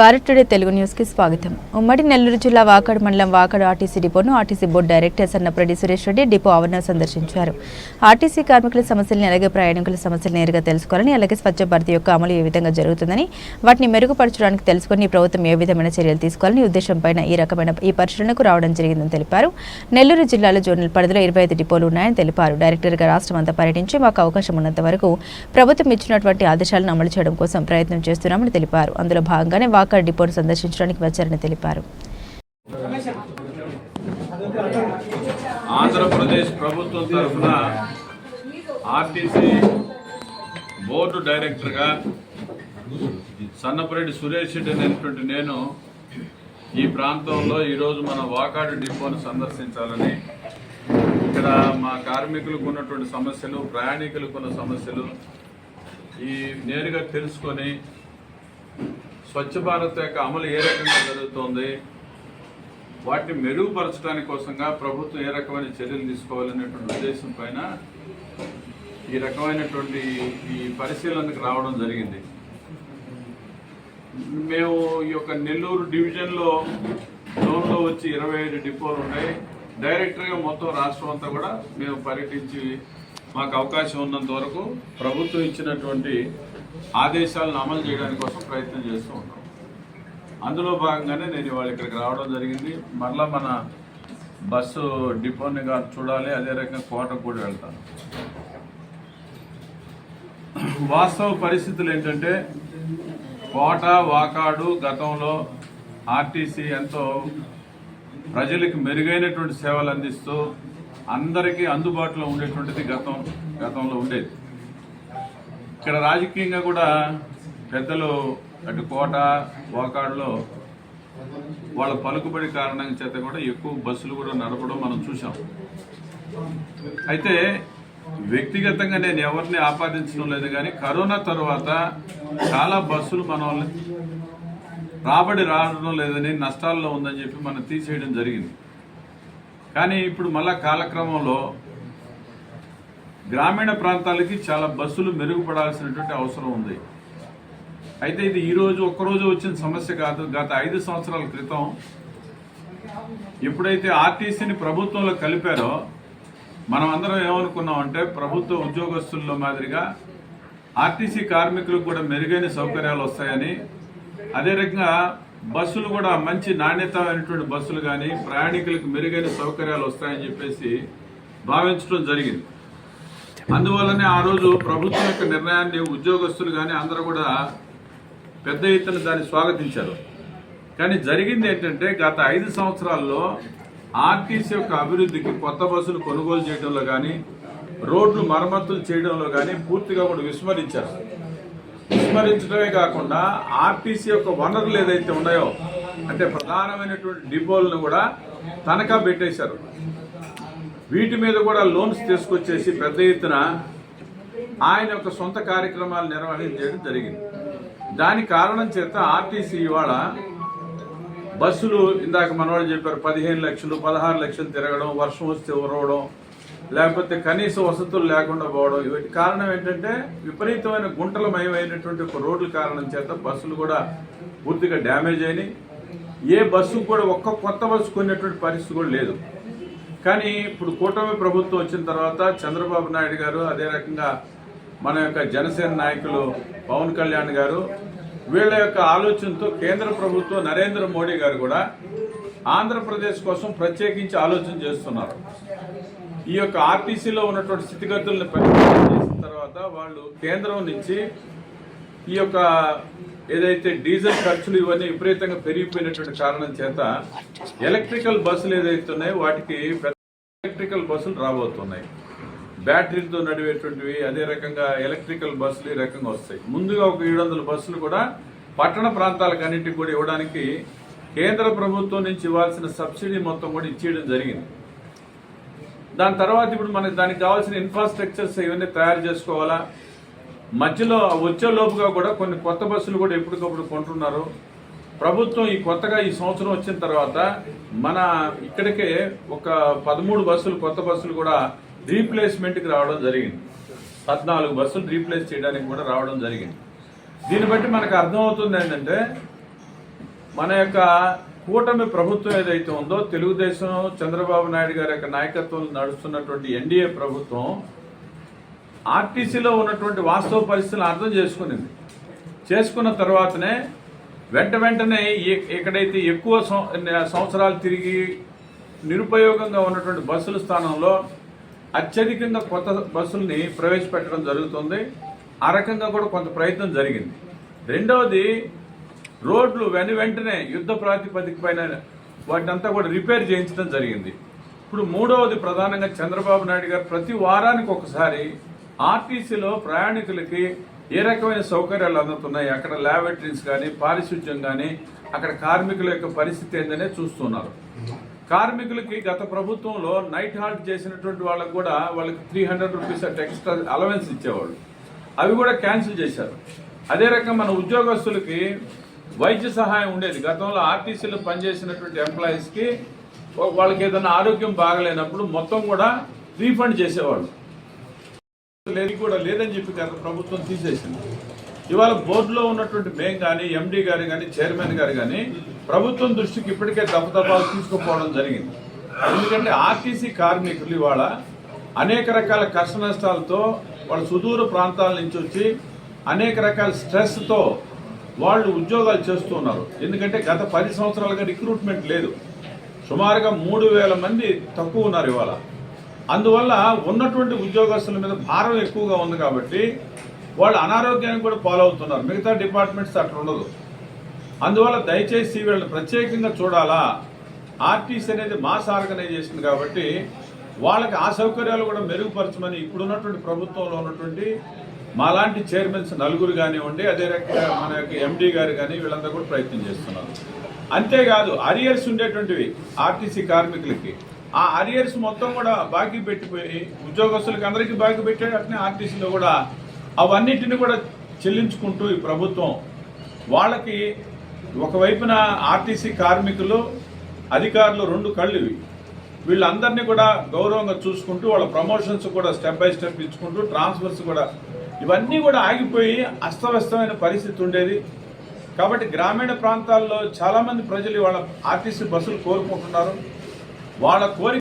Bharat today Telugu న్యూస్కి స్వాగతం. ఉమ్మడి నెల్లూరు జిల్లా వాకాడు మండలం Vakadu RTC డిపోను RTC board director Sannapareddy Suresh Reddy depot ఆవరణ సందర్శించారు. ఆర్టీసీ కార్మికుల సమస్యల్ని అలాగే ప్రయాణికుల సమస్యలు నేరుగా తెలుసుకోవాలని అలాగే స్వచ్ఛ భారత్ యొక్క అమలు ఏ విధంగా జరుగుతుందని వాటిని మెరుగుపరచడానికి తెలుసుకుని ప్రభుత్వం ఏ విధమైన చర్యలు తీసుకోవాలని ఉద్దేశంపై ఈ రకమైన ఈ పరిశీలనకు రావడం జరిగిందని తెలిపారు. నెల్లూరు జిల్లాలో జోనల్ పరిధిలో ఇరవై ఐదు డిపోలు ఉన్నాయని తెలిపారు. డైరెక్టర్గా రాష్ట్రం అంతా పర్యటించి మాకు అవకాశం ఉన్నంత వరకు ప్రభుత్వం ఇచ్చినటువంటి ఆదేశాలను అమలు చేయడం కోసం ప్రయత్నం చేస్తున్నామని తెలిపారు. అందులో భాగంగానే వాక్ వాకర్ డిపోను సందర్శించడానికి వచ్చారని తెలిపారు. ఆంధ్రప్రదేశ్ ప్రభుత్వం తరఫున ఆర్టీసీ బోర్డు డైరెక్టర్గా సన్నపరెడ్డి సురేష్ రెడ్డి అనేటువంటి నేను ఈ ప్రాంతంలో ఈరోజు మన వాకాడు డిపోను సందర్శించాలని ఇక్కడ మా కార్మికులకు ఉన్నటువంటి సమస్యలు ప్రయాణికులకు ఉన్న సమస్యలు ఈ నేరుగా తెలుసుకొని స్వచ్ఛ భారత్ యొక్క అమలు ఏ రకంగా జరుగుతోంది? వాటిని మెరుగుపరచడానికి కోసంగా ప్రభుత్వం ఏ రకమైన చర్యలు తీసుకోవాలనేటువంటి ఉద్దేశం పైన ఈ రకమైనటువంటి ఈ పరిశీలనకు రావడం జరిగింది. మేము ఈ యొక్క నెల్లూరు డివిజన్లో జోన్లో వచ్చి ఇరవై ఐదు డిపోలు ఉన్నాయి. డైరెక్టర్గా మొత్తం రాష్ట్రం అంతా కూడా మేము పర్యటించి మాకు అవకాశం ఉన్నంత వరకు ప్రభుత్వం ఇచ్చినటువంటి ఆదేశాలను అమలు చేయడానికి కోసం ప్రయత్నం చేస్తూ ఉన్నాం. అందులో భాగంగానే నేను ఇవాళ ఇక్కడికి రావడం జరిగింది. మరలా మన బస్సు డిపోని కాదు చూడాలి అదే రకంగా కోటకు కూడా వెళ్తాను. వాస్తవ పరిస్థితులు ఏంటంటే కోట వాకాడు గతంలో ఆర్టీసీ ఎంతో ప్రజలకు మెరుగైనటువంటి సేవలు అందిస్తూ అందరికీ అందుబాటులో ఉండేటువంటిది గతం గతంలో ఉండేది. ఇక్కడ రాజకీయంగా కూడా పెద్దలు అటు కోట వాకాడులో వాళ్ళ పలుకుబడి కారణం చేత కూడా ఎక్కువ బస్సులు కూడా నడపడం మనం చూసాం అయితే వ్యక్తిగతంగా నేను ఎవరిని ఆపాదించడం లేదు కానీ కరోనా తర్వాత చాలా బస్సులు మన రాబడి రావడం లేదని నష్టాల్లో ఉందని చెప్పి మనం తీసేయడం జరిగింది. కానీ ఇప్పుడు మళ్ళా కాలక్రమంలో గ్రామీణ ప్రాంతాలకి చాలా బస్సులు మెరుగుపడాల్సినటువంటి అవసరం ఉంది. అయితే ఇది ఈరోజు ఒక్కరోజు వచ్చిన సమస్య కాదు. గత ఐదు సంవత్సరాల క్రితం ఎప్పుడైతే ఆర్టీసీని ప్రభుత్వంలో కలిపారో మనం అందరం ఏమనుకున్నాం అంటే ప్రభుత్వ ఉద్యోగస్తుల్లో మాదిరిగా ఆర్టీసీ కార్మికులకు కూడా మెరుగైన సౌకర్యాలు వస్తాయని. అదే రకంగా బస్సులు కూడా మంచి నాణ్యతమైనటువంటి బస్సులు కానీ ప్రయాణికులకు మెరుగైన సౌకర్యాలు వస్తాయని చెప్పేసి భావించడం జరిగింది. అందువల్లనే ఆ రోజు ప్రభుత్వం యొక్క నిర్ణయాన్ని ఉద్యోగస్తులు కానీ అందరూ కూడా పెద్ద ఎత్తున దాన్ని స్వాగతించారు. కానీ జరిగింది ఏంటంటే గత ఐదు సంవత్సరాల్లో ఆర్టీసీ యొక్క అభివృద్ధికి కొత్త బస్సులు కొనుగోలు చేయడంలో కానీ రోడ్లు మరమ్మతులు చేయడంలో కానీ పూర్తిగా కూడా విస్మరించారు. విస్మరించడమే కాకుండా ఆర్టీసీ యొక్క వనరులు ఏదైతే ఉన్నాయో అంటే ప్రధానమైనటువంటి డిపోలను కూడా తనఖా పెట్టేశారు. వీటి మీద కూడా లోన్స్ తీసుకొచ్చేసి పెద్ద ఎత్తున ఆయన యొక్క సొంత కార్యక్రమాలు నిర్వహించడం జరిగింది. దాని కారణం చేత ఆర్టీసీ ఇవాళ బస్సులు ఇందాక మనవాళ్ళు చెప్పారు పదిహేను లక్షలు పదహారు లక్షలు తిరగడం వర్షం వస్తే ఉరవడం లేకపోతే కనీస వసతులు లేకుండా పోవడం వీటి కారణం ఏంటంటే విపరీతమైన గుంటలమయమైనటువంటి ఒక రోడ్ల కారణం చేత బస్సులు కూడా పూర్తిగా డ్యామేజ్ అయినాయి. ఏ బస్సు కూడా ఒక్క కొత్త బస్సు కొనేటువంటి పరిస్థితి కూడా లేదు. కానీ ఇప్పుడు కూటమి ప్రభుత్వం వచ్చిన తర్వాత చంద్రబాబు నాయుడు గారు అదే రకంగా మన యొక్క జనసేన నాయకులు పవన్ కళ్యాణ్ గారు వీళ్ళ యొక్క ఆలోచనతో కేంద్ర ప్రభుత్వం నరేంద్ర మోడీ గారు కూడా ఆంధ్రప్రదేశ్ కోసం ప్రత్యేకించి ఆలోచన చేస్తున్నారు. ఈ యొక్క ఆర్టీసీలో ఉన్నటువంటి స్థితిగతులను పరిశీలన చేసిన తర్వాత వాళ్ళు కేంద్రం నుంచి ఈ యొక్క ఏదైతే డీజిల్ ఖర్చులు ఇవన్నీ విపరీతంగా పెరిగిపోయినటువంటి కారణం చేత ఎలక్ట్రికల్ బస్సులు ఏదైతే ఉన్నాయో వాటికి పెద్ద ఎలక్ట్రికల్ బస్సులు రాబోతున్నాయి. బ్యాటరీలతో నడివేటువంటివి అదే రకంగా ఎలక్ట్రికల్ బస్సులు ఈ రకంగా వస్తాయి. ముందుగా ఒక ఏడు వందల బస్సులు కూడా పట్టణ ప్రాంతాలకు అన్నింటికి కూడా ఇవ్వడానికి కేంద్ర ప్రభుత్వం నుంచి ఇవ్వాల్సిన సబ్సిడీ మొత్తం కూడా ఇచ్చేయడం జరిగింది. దాని తర్వాత ఇప్పుడు మనకి దానికి కావాల్సిన ఇన్ఫ్రాస్ట్రక్చర్స్ ఇవన్నీ తయారు చేసుకోవాలా? మధ్యలో వచ్చే లోపుగా కూడా కొన్ని కొత్త బస్సులు కూడా ఎప్పటికప్పుడు కొంటున్నారు. ప్రభుత్వం ఈ కొత్తగా ఈ సంవత్సరం వచ్చిన తర్వాత మన ఇక్కడికే ఒక పదమూడు బస్సులు కొత్త బస్సులు కూడా రీప్లేస్మెంట్కి రావడం జరిగింది. పద్నాలుగు బస్సులు రీప్లేస్ చేయడానికి కూడా రావడం జరిగింది. దీన్ని బట్టి మనకు అర్థమవుతుంది ఏంటంటే మన యొక్క కూటమి ప్రభుత్వం ఏదైతే ఉందో తెలుగుదేశం చంద్రబాబు నాయుడు గారి యొక్క నాయకత్వంలో నడుస్తున్నటువంటి ఎన్డీఏ ప్రభుత్వం ఆర్టీసీలో ఉన్నటువంటి వాస్తవ పరిస్థితులను అర్థం చేసుకునింది. చేసుకున్న తర్వాతనే వెంట వెంటనే ఎక్కడైతే ఎక్కువ సంవత్సరాలు తిరిగి నిరుపయోగంగా ఉన్నటువంటి బస్సుల స్థానంలో అత్యధికంగా కొత్త బస్సుల్ని ప్రవేశపెట్టడం జరుగుతుంది. ఆ రకంగా కూడా కొంత ప్రయత్నం జరిగింది. రెండవది రోడ్లు వెను వెంటనే యుద్ధ ప్రాతిపదిక పైన వాటినంతా కూడా రిపేర్ చేయించడం జరిగింది. ఇప్పుడు మూడవది ప్రధానంగా చంద్రబాబు నాయుడు గారు ప్రతి వారానికి ఒకసారి ఆర్టీసీలో ప్రయాణికులకి ఏ రకమైన సౌకర్యాలు అందుతున్నాయి? అక్కడ ల్యాబొరేటరీస్ కానీ పారిశుధ్యం కానీ అక్కడ కార్మికుల యొక్క పరిస్థితి ఏందనే చూస్తున్నారు. కార్మికులకి గత ప్రభుత్వంలో నైట్ హాల్ట్ చేసినటువంటి వాళ్ళకు కూడా వాళ్ళకి three hundred rupees at extra allowance ఇచ్చేవాళ్ళు. అవి కూడా క్యాన్సిల్ చేశారు. అదే రకం మన ఉద్యోగస్తులకి వైద్య సహాయం ఉండేది. గతంలో ఆర్టీసీలో పనిచేసినటువంటి ఎంప్లాయీస్కి వాళ్ళకి ఏదైనా ఆరోగ్యం బాగలేనప్పుడు మొత్తం కూడా రీఫండ్ చేసేవాళ్ళు. లేదు కూడా లేదని చెప్పి గత ప్రభుత్వం తీసేసింది. ఇవాళ బోర్డులో ఉన్నటువంటి మేం కానీ ఎండీ గారు కానీ చైర్మన్ గారు కానీ ప్రభుత్వం దృష్టికి ఇప్పటికే దఫదఫాలు తీసుకుపోవడం జరిగింది. ఎందుకంటే ఆర్టీసీ కార్మికులు ఇవాళ అనేక రకాల కష్ట నష్టాలతో వాళ్ళ సుదూర ప్రాంతాల నుంచి వచ్చి అనేక రకాల స్ట్రెస్తో వాళ్ళు ఉద్యోగాలు చేస్తున్నారు ఎందుకంటే గత పది సంవత్సరాలుగా రిక్రూట్మెంట్ లేదు. సుమారుగా మూడు వేల మంది తక్కువ ఉన్నారు ఇవాళ. అందువల్ల ఉన్నటువంటి ఉద్యోగస్తుల మీద భారం ఎక్కువగా ఉంది కాబట్టి వాళ్ళు అనారోగ్యానికి కూడా పాలవుతున్నారు. మిగతా డిపార్ట్మెంట్స్ అట్లా ఉండదు. అందువల్ల దయచేసి వీళ్ళని ప్రత్యేకంగా చూడాలా? ఆర్టీసీ అనేది మాస్ ఆర్గనైజేషన్ కాబట్టి వాళ్ళకి ఆ సౌకర్యాలు కూడా మెరుగుపరచమని ఇప్పుడున్నటువంటి ప్రభుత్వంలో ఉన్నటువంటి మాలాంటి చైర్మన్స్ నలుగురు కానివ్వండి అదే రకంగా మన యొక్క ఎండీ గారు కానీ వీళ్ళంతా కూడా ప్రయత్నం చేస్తున్నారు. అంతేకాదు అరియర్స్ ఉండేటువంటివి ఆర్టీసీ కార్మికులకి. ఆ అరియర్స్ మొత్తం కూడా బాకీ పెట్టిపోయి ఉద్యోగస్తులకి అందరికీ బాకీ పెట్టాడు. అట్నే ఆర్టీసీలో కూడా అవన్నిటిని కూడా చెల్లించుకుంటూ ఈ ప్రభుత్వం వాళ్ళకి ఒకవైపున ఆర్టీసీ కార్మికులు అధికారులు రెండు కళ్ళు ఇవి. వీళ్ళందరినీ కూడా గౌరవంగా చూసుకుంటూ వాళ్ళ ప్రమోషన్స్ కూడా స్టెప్ బై స్టెప్ ఇచ్చుకుంటూ ట్రాన్స్ఫర్స్ కూడా ఇవన్నీ కూడా ఆగిపోయి అస్తవ్యస్తమైన పరిస్థితి ఉండేది. కాబట్టి గ్రామీణ ప్రాంతాల్లో చాలామంది ప్రజలు వాళ్ళ ఆర్టీసీ బస్సులు కోరుకుంటున్నారు. వాళ్ళ కోరిక